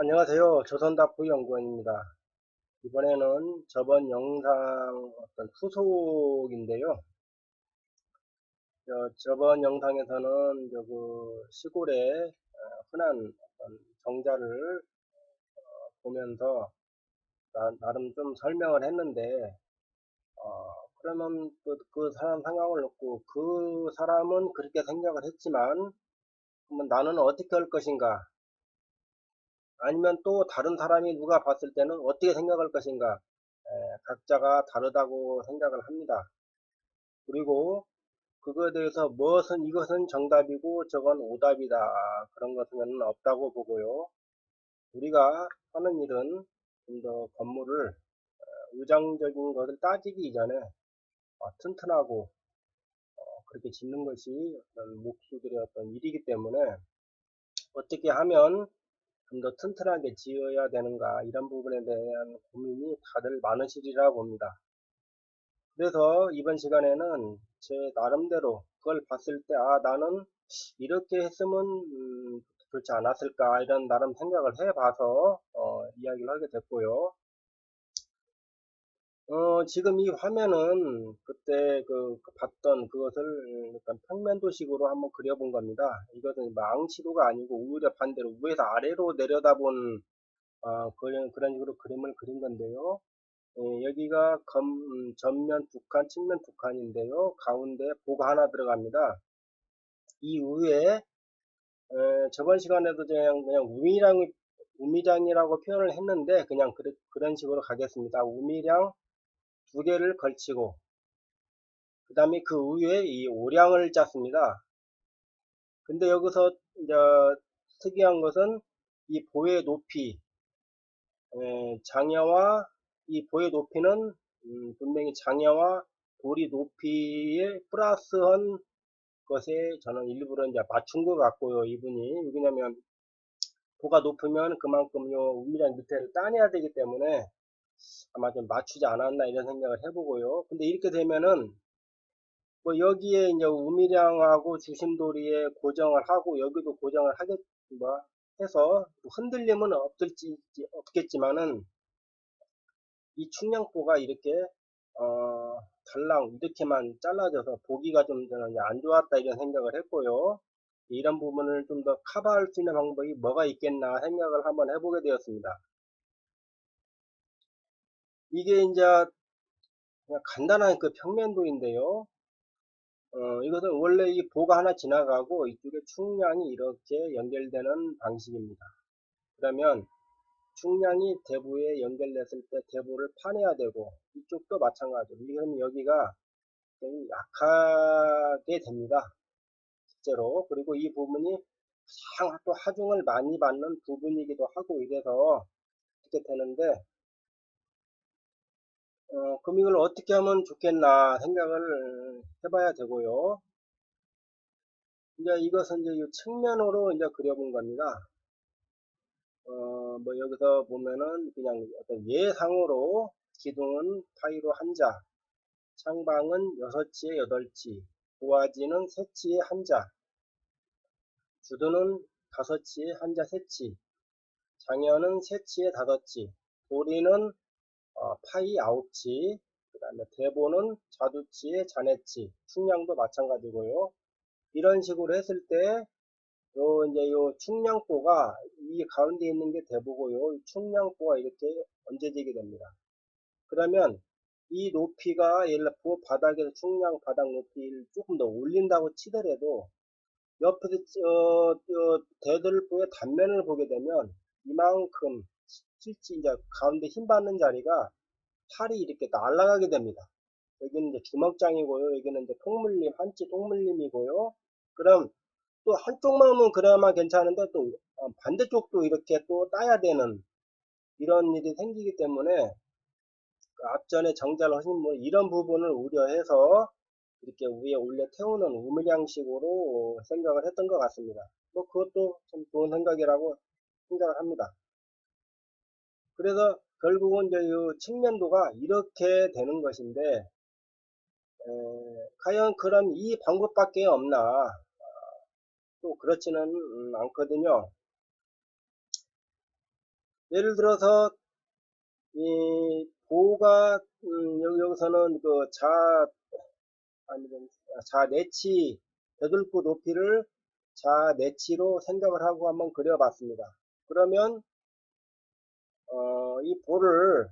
안녕하세요. 조선다프 연구원입니다. 이번에는 저번 영상 어떤 후속인데요. 저, 번 영상에서는 그 시골의 어, 흔한 정자를 어, 보면서 나, 름좀 설명을 했는데 어, 그러면 그, 그 사람 상황을 놓고 그 사람은 그렇게 생각을 했지만 그러면 나는 어떻게 할 것인가 아니면 또 다른 사람이 누가 봤을 때는 어떻게 생각할 것인가 에, 각자가 다르다고 생각을 합니다. 그리고 그거에 대해서 무엇은 이것은 정답이고 저건 오답이다 그런 것은 없다고 보고요. 우리가 하는 일은 좀 더 건물을 의장적인 것을 따지기 이전에 어, 튼튼하고 어, 그렇게 짓는 것이 목수들의 어떤 일이기 때문에 어떻게 하면 좀 더 튼튼하게 지어야 되는가 이런 부분에 대한 고민이 다들 많으시리라 봅니다. 그래서 이번 시간에는 제 나름대로 그걸 봤을 때 아 나는 이렇게 했으면 음, 좋지 않았을까 이런 나름 생각을 해봐서 어, 이야기를 하게 됐고요. 어, 지금 이 화면은 그때 그, 그 봤던 그것을 약간 평면도식으로 한번 그려본 겁니다. 이것은 망치도가 아니고 오히려 반대로 위에서 아래로 내려다본 어, 그런, 그런 식으로 그림을 그린 건데요. 예, 여기가 검, 음, 전면 두 칸, 측면 두 칸인데요. 가운데 보가 하나 들어갑니다. 이 위에 에, 저번 시간에도 그냥, 그냥 우미량, 우미량이라고 표현을 했는데 그냥 그, 그런 식으로 가겠습니다. 우미량 두 개를 걸치고 그 다음에 그 위에 이 오량을 짰습니다. 근데 여기서 이제 특이한 것은 이 보의 높이 에, 장야와 이 보의 높이는 음, 분명히 장야와 돌이 높이에 플러스한 것에 저는 일부러 이제 맞춘 것 같고요. 이분이 왜냐면 보가 높으면 그만큼 요 우미량 밑에를 따내야 되기 때문에 아마 좀 맞추지 않았나 이런 생각을 해보고요. 근데 이렇게 되면은 뭐 여기에 이제 우미량하고 주심도리에 고정을 하고 여기도 고정을 하겠 뭐 해서 흔들림은 없을지 없겠지만은 이 충량보가 이렇게 어 달랑 이렇게만 잘라져서 보기가 좀 안 좋았다 이런 생각을 했고요. 이런 부분을 좀 더 커버할 수 있는 방법이 뭐가 있겠나 생각을 한번 해보게 되었습니다. 이게 이제 그냥 간단한 그 평면도인데요. 어, 이것은 원래 이 보가 하나 지나가고 이쪽에 충량이 이렇게 연결되는 방식입니다. 그러면 충량이 대부에 연결됐을 때 대부를 파내야 되고 이쪽도 마찬가지로 이건 여기가 약하게 됩니다. 실제로 그리고 이 부분이 가장 또 하중을 많이 받는 부분이기도 하고 이래서 이렇게 되는데 어, 그럼 이걸 어떻게 하면 좋겠나 생각을 해봐야 되고요. 이제 이것은 이제 이 측면으로 이제 그려본 겁니다. 어, 뭐 여기서 보면은 그냥 어떤 예상으로 기둥은 파이로 한 자, 창방은 6치에 8치, 도화지는 3치에 한 자, 주도는 5치에 한자 3치, 장현은 3치에 5치, 도리는 어, 파이 아홉치, 그 다음에 대본은 자두치에 잔해치, 충량도 마찬가지고요. 이런 식으로 했을 때, 요, 이제 요 충량보가 이 가운데 있는 게 대보고요. 이 충량보가 이렇게 얹어지게 됩니다. 그러면 이 높이가 예를 들어 바닥에서 충량 바닥 높이를 조금 더 올린다고 치더라도 옆에서 어, 어, 대들보의 단면을 보게 되면 이만큼 실제 이제 가운데 힘 받는 자리가 팔이 이렇게 날아가게 됩니다. 여기는 이제 주먹장이고요. 여기는 이제 통물림, 한치 통물림이고요. 그럼 또 한쪽만 하면 그나마 괜찮은데 또 어, 반대쪽도 이렇게 또 따야 되는 이런 일이 생기기 때문에 그 앞전에 정자를 하신 분 이런 부분을 우려해서 이렇게 위에 올려 태우는 우물량식으로 생각을 했던 것 같습니다. 뭐 그것도 참 좋은 생각이라고 생각을 합니다. 그래서 결국은 이제 이 측면도가 이렇게 되는 것인데 에, 과연 그럼 이 방법밖에 없나 또 그렇지는 않거든요 예를 들어서 이 보가 음, 여기, 여기서는 그 자 아니면 자 내치 되돌프 높이를 자 내치로 생각을 하고 한번 그려봤습니다. 그러면 어, 이 볼을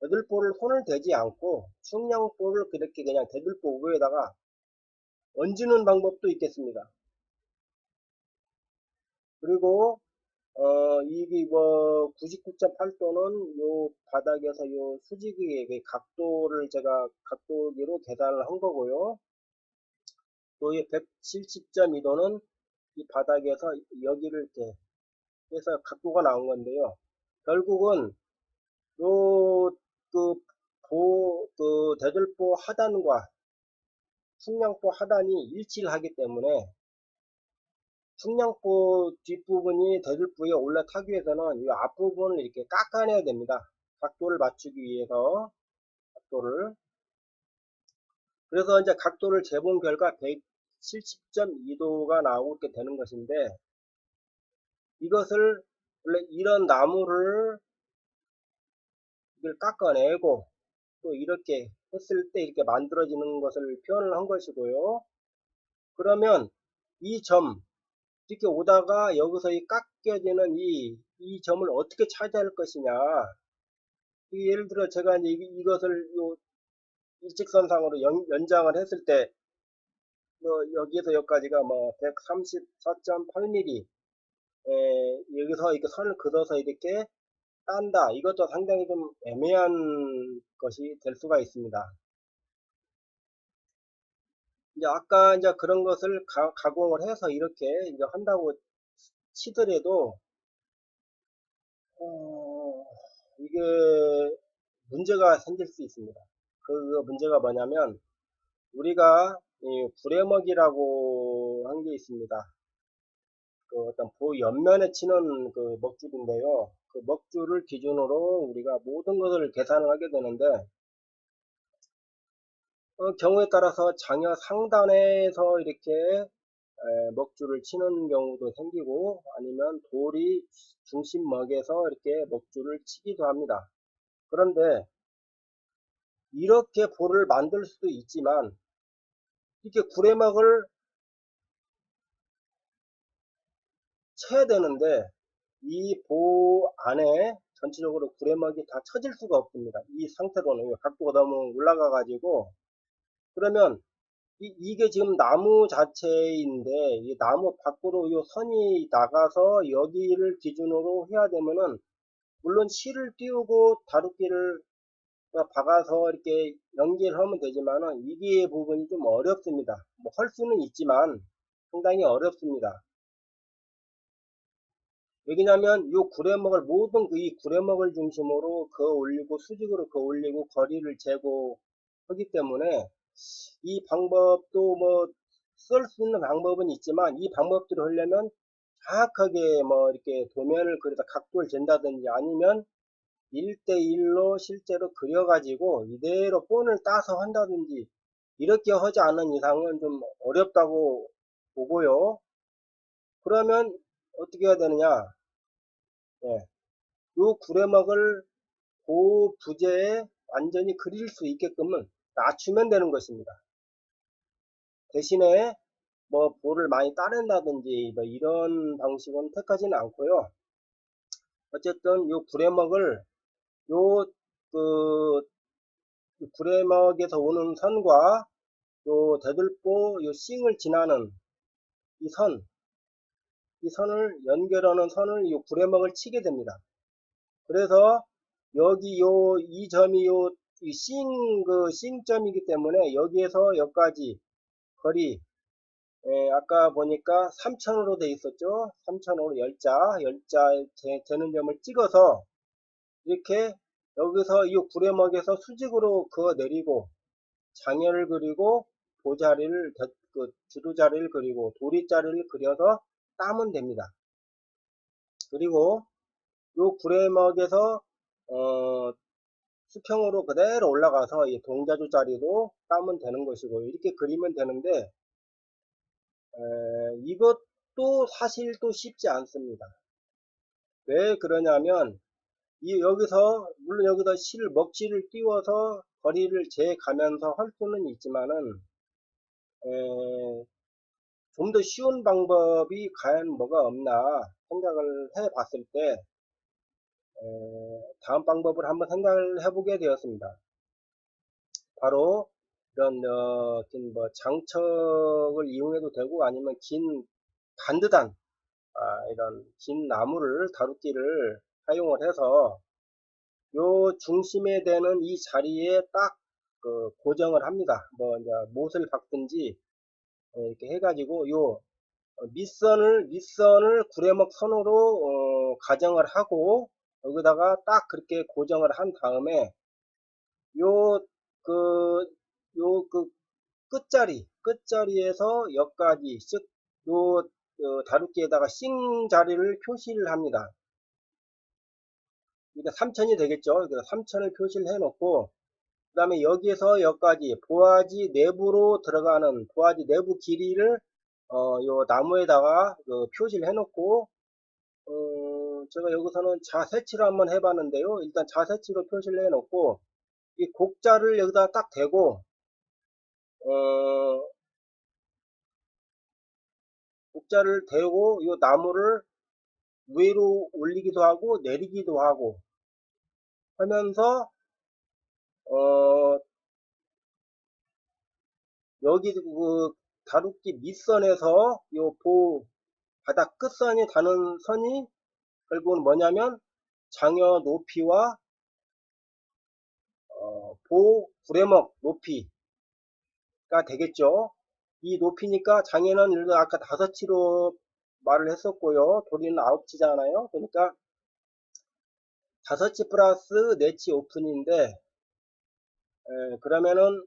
대들보를 손을 대지 않고 측량볼을 그렇게 그냥 대들보 위에다가 얹는 방법도 있겠습니다. 그리고 어, 이게 뭐 99.8도는 요 바닥에서 요 수직의 그 각도를 제가 각도기로 계산을 한 거고요. 또이 170.2도는 이 바닥에서 여기를 이렇게 해서 각도가 나온 건데요. 결국은 요그 보, 그 대들보 하단과 측량보 하단이 일치를 하기 때문에 측량보 뒷부분이 대들보에 올라타기 위해서는 이 앞부분을 이렇게 깎아내야 됩니다. 각도를 맞추기 위해서 각도를 그래서 이제 각도를 재본 결과 170.2도가 나오게 되는 것인데 이것을 원래 이런 나무를 이걸 깎아내고 또 이렇게 했을 때 이렇게 만들어지는 것을 표현을 한 것이고요. 그러면 이 점, 이렇게 오다가 여기서 이 깎여지는 이, 이 점을 어떻게 찾아야 할 것이냐. 예를 들어 제가 이제 이것을 요 일직선상으로 연, 장을 했을 때, 뭐 여기에서 여기까지가 뭐 134.8mm, 에, 여기서 이렇게 선을 긋어서 이렇게 딴다. 이것도 상당히 좀 애매한 것이 될 수가 있습니다. 이제 아까 이제 그런 것을 가, 공을 해서 이렇게 이제 한다고 치더라도 어, 이게 문제가 생길 수 있습니다. 그 문제가 뭐냐면 우리가 이 구레먹이라고 한 게 있습니다. 그 어떤 보 옆면에 치는 그 먹줄인데요. 그 먹줄을 기준으로 우리가 모든 것을 계산을 하게 되는데 어, 경우에 따라서 장여 상단에서 이렇게 에, 먹줄을 치는 경우도 생기고 아니면 돌이 중심 먹에서 이렇게 먹줄을 치기도 합니다. 그런데 이렇게 볼을 만들 수도 있지만 이렇게 구레막을 쳐야 되는데 이 보 안에 전체적으로 구레막이 다 쳐질 수가 없습니다. 이 상태로는 각도가 너무 올라가 가지고 그러면 이, 게 지금 나무 자체인데 이 나무 밖으로 이 선이 나가서 여기를 기준으로 해야 되면은 물론 실을 띄우고 다루기를 박아서 이렇게 연결하면 되지만은 이게 부분이 좀 어렵습니다. 뭐 할 수는 있지만 상당히 어렵습니다. 왜냐면 이 구레먹을 모든 그이 구레먹을 중심으로 그어 올리고 수직으로 그어 올리고 거리를 재고 하기 때문에 이 방법도 뭐 쓸 수 있는 방법은 있지만 이 방법들을 하려면 정확하게 뭐 이렇게 도면을 그려서 각도를 잰다든지 아니면 1대1로 실제로 그려가지고 이대로 본을 따서 한다든지 이렇게 하지 않은 이상은 좀 어렵다고 보고요. 그러면 어떻게 해야 되느냐? 예. 요 구레막을 그 부재에 완전히 그릴 수 있게끔은 낮추면 되는 것입니다. 대신에 뭐 볼을 많이 따낸다든지 뭐 이런 방식은 택하지는 않고요. 어쨌든 요 구레막을 요그 구레막에서 오는 선과 요 대들보 요 싱을 지나는 이 선, 이 선을 연결하는 선을 이 구레막을 치게 됩니다. 그래서 여기 요 이 점이 요 싱, 그, 싱점이기 때문에 여기에서 여기까지 거리, 에, 아까 보니까 3천으로 돼 있었죠. 3천으로 열자, 열자 재는 점을 찍어서 이렇게 여기서 이 구레먹에서 수직으로 그어 내리고 장애를 그리고 보자리를, 그 주도자리를 그리고 도리자리를 그려서 따면 됩니다. 그리고 이 구레먹에서 어, 수평으로 그대로 올라가서 이 동자주 자리도 따면 되는 것이고 이렇게 그리면 되는데 에, 이것도 사실 또 쉽지 않습니다. 왜 그러냐면 이 여기서 물론 여기다 실 먹지를 띄워서 거리를 재가면서 할 수는 있지만은 좀 더 쉬운 방법이 과연 뭐가 없나 생각을 해 봤을 때 다음 방법을 한번 생각을 해보게 되었습니다. 바로 이런 어, 뭐 장척을 이용해도 되고 아니면 긴 반듯한 아, 이런 긴 나무를 다루기를 사용을 해서 요 중심에 되는 이 자리에 딱 그 고정을 합니다. 뭐 이제 못을 박든지 어, 이렇게 해가지고 요 밑선을 밑선을 구레목 선으로 어, 가정을 하고 여기다가 딱 그렇게 고정을 한 다음에 요 그 요 그 끝자리 끝자리에서 여기까지 즉요 어, 다루기에다가 싱 자리를 표시를 합니다. 그러니까 3천이 되겠죠. 그래서 3천을 표시를 해 놓고 그 다음에 여기에서 여기까지 보아지 내부로 들어가는 보아지 내부 길이를 어, 요 나무에다가 그 표시를 해 놓고 어, 제가 여기서는 자세치로 한번 해봤는데요. 일단 자세치로 표시를 해 놓고 이 곡자를 여기다 딱 대고 어, 곡자를 대고 이 나무를 위로 올리기도 하고 내리기도 하고 하면서 어 여기 그 다루기 밑선에서 요보 바닥 끝선이 닿는 선이 결국은 뭐냐면 장여 높이와 어, 보 구레목 높이가 되겠죠. 이 높이니까 장애는 아까 다섯 치로 말을 했었고요. 도리는 아홉 치잖아요. 그러니까 다섯 치 플러스 네치 오픈인데 에, 그러면은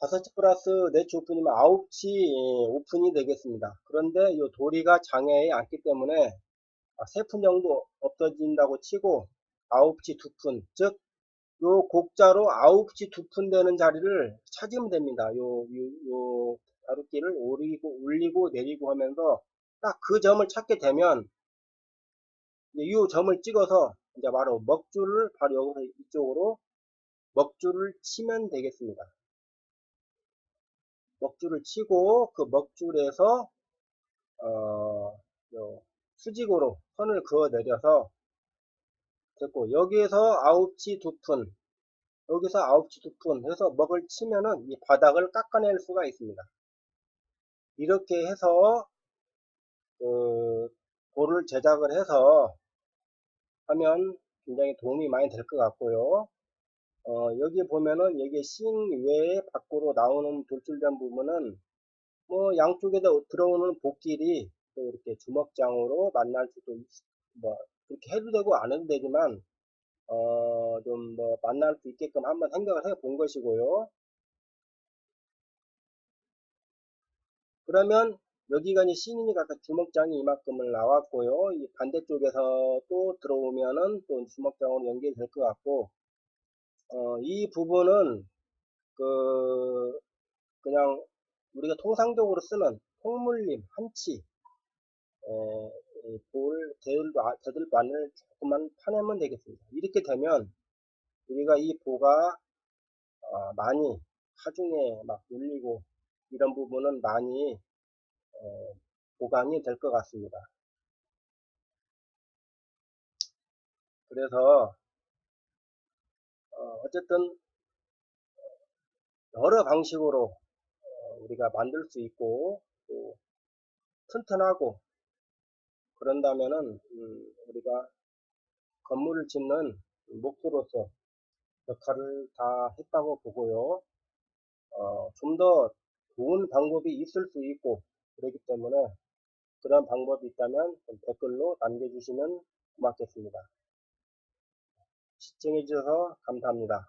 다섯치 플러스 네치 오픈이면 아홉치 오픈이 되겠습니다. 그런데 이 도리가 장애에 앉기 때문에 아, 세푼 정도 없어진다고 치고 아홉치 두 푼, 즉, 요 곡자로 아홉치 두푼 되는 자리를 찾으면 됩니다. 요, 요, 요 다루기를 올리고, 올리고 내리고 하면서 딱 그 점을 찾게 되면 이 점을 찍어서 이제 바로 먹줄을 바로 여기서 이쪽으로 먹줄을 치면 되겠습니다. 먹줄을 치고 그 먹줄에서 어, 수직으로 선을 그어 내려서 됐고 여기에서 아홉치 두푼 여기서 아홉치 두푼 해서 먹을 치면은 이 바닥을 깎아낼 수가 있습니다. 이렇게 해서 그 볼을 제작을 해서 하면 굉장히 도움이 많이 될 것 같고요. 어, 여기 보면은 여기 싱 외에 밖으로 나오는 돌출된 부분은 뭐 양쪽에다 들어오는 복길이 또 이렇게 주먹장으로 만날 수도 있, 뭐 그렇게 해도 되고 안 해도 되지만 어, 좀 뭐 만날 수 있게끔 한번 생각을 해 본 것이고요. 그러면 여기가 이제 신인이가 아까 주먹장이 이만큼을 나왔고요. 이 반대쪽에서 또 들어오면은 또 주먹장으로 연결될 것 같고, 어, 이 부분은 그 그냥 우리가 통상적으로 쓰는 통물림 한치 에, 볼 대들도 대들 반을 조금만 파내면 되겠습니다. 이렇게 되면 우리가 이 보가 어, 많이 하중에 막 눌리고 이런 부분은 많이 어, 보강이 될 것 같습니다. 그래서 어, 쨌든 여러 방식으로 어, 우리가 만들 수 있고 또 튼튼하고 그런다면은 음, 우리가 건물을 짓는 목표로서 역할을 다 했다고 보고요. 어, 좀 더 좋은 방법이 있을 수 있고 그렇기 때문에 그런 방법이 있다면 댓글로 남겨주시면 고맙겠습니다. 시청해주셔서 감사합니다.